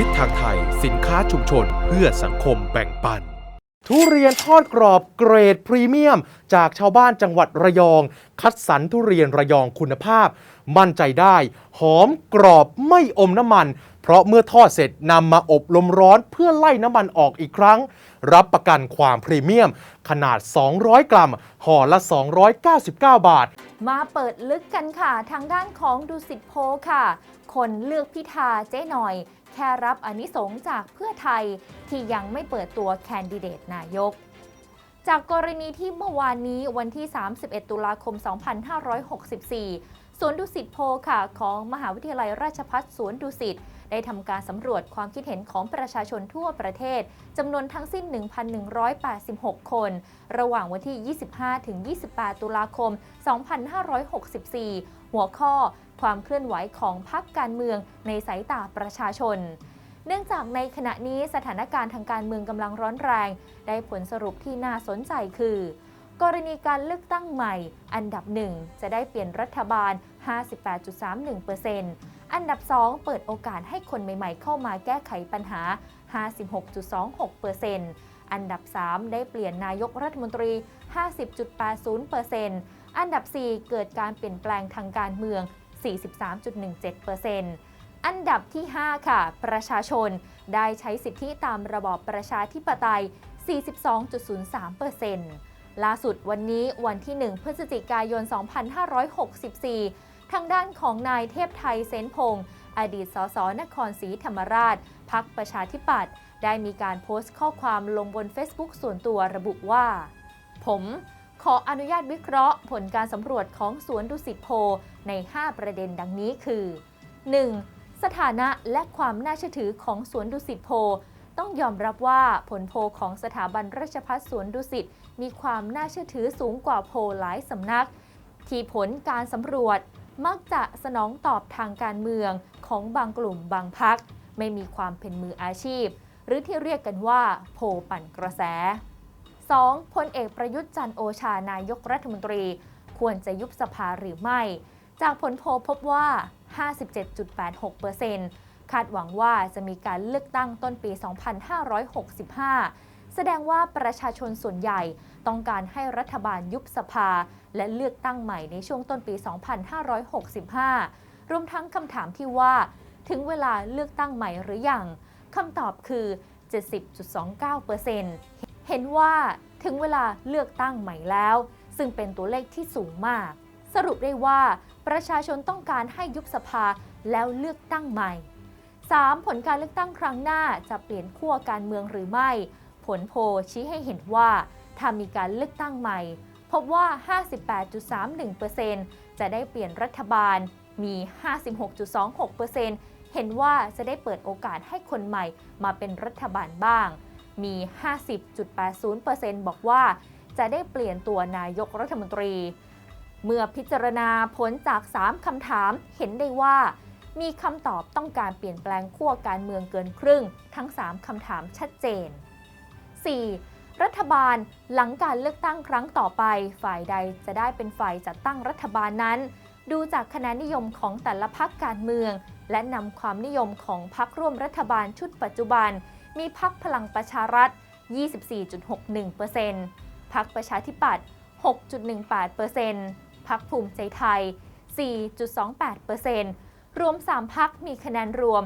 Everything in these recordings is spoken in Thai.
ทิศทางไทย สินค้าชุมชน เพื่อสังคมแบ่งปัน ทุเรียนทอดกรอบเกรดพรีเมียม จากชาวบ้านจังหวัดระยอง คัดสรรทุเรียนระยองคุณภาพ มั่นใจได้ หอมกรอบไม่อมน้ำมัน เพราะเมื่อทอดเสร็จนำมาอบลมร้อนเพื่อไล่น้ำมันออกอีกครั้ง รับประกันความพรีเมียม ขนาด 200 กรัมห่อละ 299 บาท มาเปิดลึกกันค่ะ ทางด้านของดูสิตโพลค่ะ คนเลือกพิธาเจ๊หน่อย แค่รับอนิสงจากเพื่อไทยที่ยังไม่เปิดตัวแคนดิเดตนายก จากกรณีที่เมื่อวานนี้วันที่ 31 ตุลาคม 2564 สวนดุสิตโพค่ะของมหาวิทยาลัยราชภัฏสวนดุสิตได้ทำการสำรวจความคิดเห็นของประชาชนทั่วประเทศจำนวนทั้งสิ้น 1,186 คน ระหว่างวันที่ 25 ถึง 28 ตุลาคม 2564 หัวข้อ ความเคลื่อนไหวของพรรคการเมืองในสายตาประชาชน เนื่องจากในขณะนี้สถานการณ์ทางการเมืองกำลังร้อนแรง ได้ผลสรุปที่น่าสนใจคือ กรณีการเลือกตั้งใหม่ อันดับหนึ่งจะได้เปลี่ยนรัฐบาล 58.31%อันดับ 2 เปิดโอกาสให้คนใหม่ๆ เข้ามาแก้ไขปัญหา 56.26%อันดับ 3 ได้เปลี่ยนนายกรัฐมนตรี 50.80%อันดับ 4 เกิดการเปลี่ยนแปลงทางการเมือง 43.17%อันดับที่ 5 ค่ะ ประชาชนได้ใช้สิทธิตามระบอบประชาธิปไตย 42.03%ล่าสุดวันนี้วันที่ 1 พฤศจิกายน 2564 ทางด้านของนายเทพไทยเซนพงศ์อดีตสสนครศรีธรรมราช พักประชาธิปัตย์ได้มีการโพสต์ข้อความลงบน Facebook ส่วนตัวระบุว่า ผม ขออนุญาตวิเคราะห์ ผลการสำรวจของสวนดุสิตโพใน 5 ประเด็นดังนี้คือ 1. สถานะและความน่าเชื่อถือของสวนดุสิตโพต้องยอมรับว่าผลโพของสถาบันราชภัฏสวนดุสิตมีความน่าเชื่อถือสูงกว่าโพหลายสำนัก ที่ผลการสำรวจมักจะสนองตอบทางการเมืองของบางกลุ่มบางพัก ไม่มีความเป็นมืออาชีพ หรือที่เรียกกันว่าโพปั่นกระแส 2. พลเอกประยุทธ์จันโอชานายกรัฐมนตรี ควรจะยุบสภาหรือไม่ จากผลโพลพบว่า 57.86%คาดหวังว่าจะมีการเลือกตั้งต้นปี 2565 แสดงว่าประชาชนส่วนใหญ่ต้องการให้รัฐบาลยุบสภา และเลือกตั้งใหม่ในช่วงต้นปี 2565 รวมทั้งคำถามที่ว่า ถึงเวลาเลือกตั้งใหม่หรือยังคำตอบคือ 70.29%เเห็นว่าถึงเวลาเลือกตั้งใหม่แล้ว ซึ่งเป็นตัวเลขที่สูงมาก สรุปได้ว่าประชาชนต้องการให้ยุบสภาแล้วเลือกตั้งใหม่ 3. ผลการเลือกตั้งครั้งหน้าจะเปลี่ยนขั้วการเมืองหรือไม่ ผลโพชี้ให้เห็นว่าถ้ามีการเลือกตั้งใหม่ พบว่า 58.31%จะได้เปลี่ยนรัฐบาล มี 56.26%เห็นว่าจะได้เปิดโอกาสให้คนใหม่มาเป็นรัฐบาลบ้าง มี 50.80%บอกว่าจะได้เปลี่ยนตัวนายกรัฐมนตรี เมื่อพิจารณาผลจาก 3 คำถามเห็นได้ว่า มีคำตอบต้องการเปลี่ยนแปลงขั้วการเมืองเกินครึ่ง ทั้ง 3 คำถามชัดเจน 4. รัฐบาลหลังการเลือกตั้งครั้งต่อไป ฝ่ายใดจะได้เป็นฝ่ายจัดตั้งรัฐบาลนั้น ดูจากคะแนนนิยมของแต่ละพักการเมือง และนำความนิยมของพักร่วมรัฐบาลชุดปัจจุบัน มีพักพลังประชารัฐ 24.61%พักประชาธิปัตย์ 6.18%พักภูมิใจไทย 4.28%รวม 3 พักมีคะแนนรวม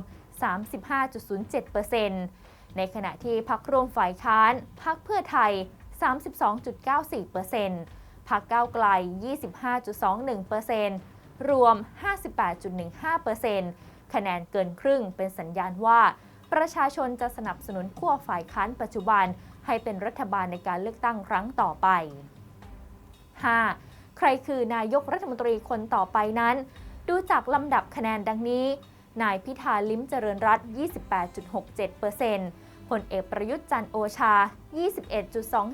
35.07%ในขณะที่พักร่วมฝ่ายค้าน พักเพื่อไทย 32.94%พักก้าวไกล 25.21%รวม 58.15%คะแนนเกินครึ่งเป็นสัญญาณว่า ประชาชนจะสนับสนุนขั้วฝ่ายค้านปัจจุบัน ให้เป็นรัฐบาลในการเลือกตั้งครั้งต่อไป 5. ใครคือนายกรัฐมนตรีคนต่อไปนั้น ดูจากลำดับคะแนนดังนี้ นายพิธาลิ้มเจริญรัตน์28.67%ผลเอกประยุทธ์จันโอชา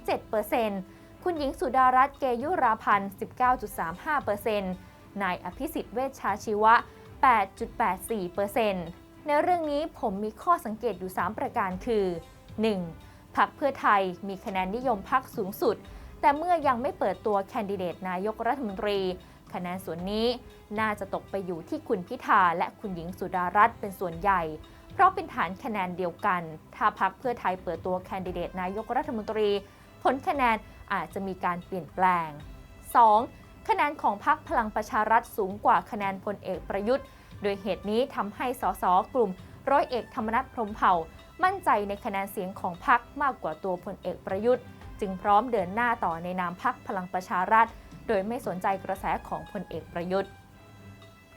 21.27%คุณหญิงสุดารัตน์เกยุราพันธ์ 19.35%นายอภิสิทธิ์เวชชาชีวะ 8.84% ในเรื่องนี้ผมมีข้อสังเกตอยู่ 3 ประการคือ 1. พักเพื่อไทยมีคะแนนนิยมพักสูงสุด แต่เมื่อยังไม่เปิดตัวแคนดิเดตนายกรัฐมนตรี คะแนนส่วนนี้น่าจะตกไปอยู่ที่คุณพิธาและคุณหญิงสุดารัตน์เป็นส่วนใหญ่ เพราะเป็นฐานคะแนนเดียวกัน ถ้าพักเพื่อไทยเปิดตัวแคนดิเดตนายกรัฐมนตรี ผลคะแนนอาจจะมีการเปลี่ยนแปลง 2. คะแนนของพรรคพลังประชารัฐสูงกว่าคะแนนพลเอกประยุทธ์ โดยเหตุนี้ทำให้สสกลุ่มร้อยเอกธรรมนัฐพรมเผ่า มั่นใจในคะแนนเสียงของพรรคมากกว่าตัวพลเอกประยุทธ์ จึงพร้อมเดินหน้าต่อในนามพรรคพลังประชารัฐ โดยไม่สนใจกระแสของพลเอกประยุทธ์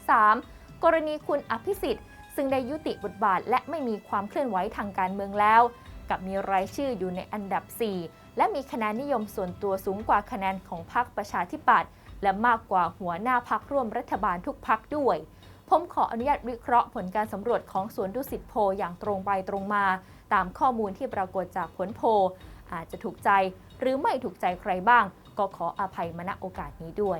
3. กรณีคุณอภิสิทธิ์ ซึ่งได้ยุติบทบาทและไม่มีความเคลื่อนไหวทางการเมืองแล้ว กับมีรายชื่ออยู่ในอันดับ 4 และมีคะแนนนิยมส่วนตัวสูงกว่าคะแนนของพรรคประชาธิปัตย์และมากกว่าหัวหน้าพักร่วมรัฐบาลทุกพักด้วย ผมขออนุญาตวิเคราะห์ผลการสำรวจของสวนดุสิตโพอย่างตรงไปตรงมา ตามข้อมูลที่ปรากฏจากผลโพอาจจะถูกใจหรือไม่ถูกใจใครบ้าง ก็ขออภัยมาณโอกาสนี้ด้วย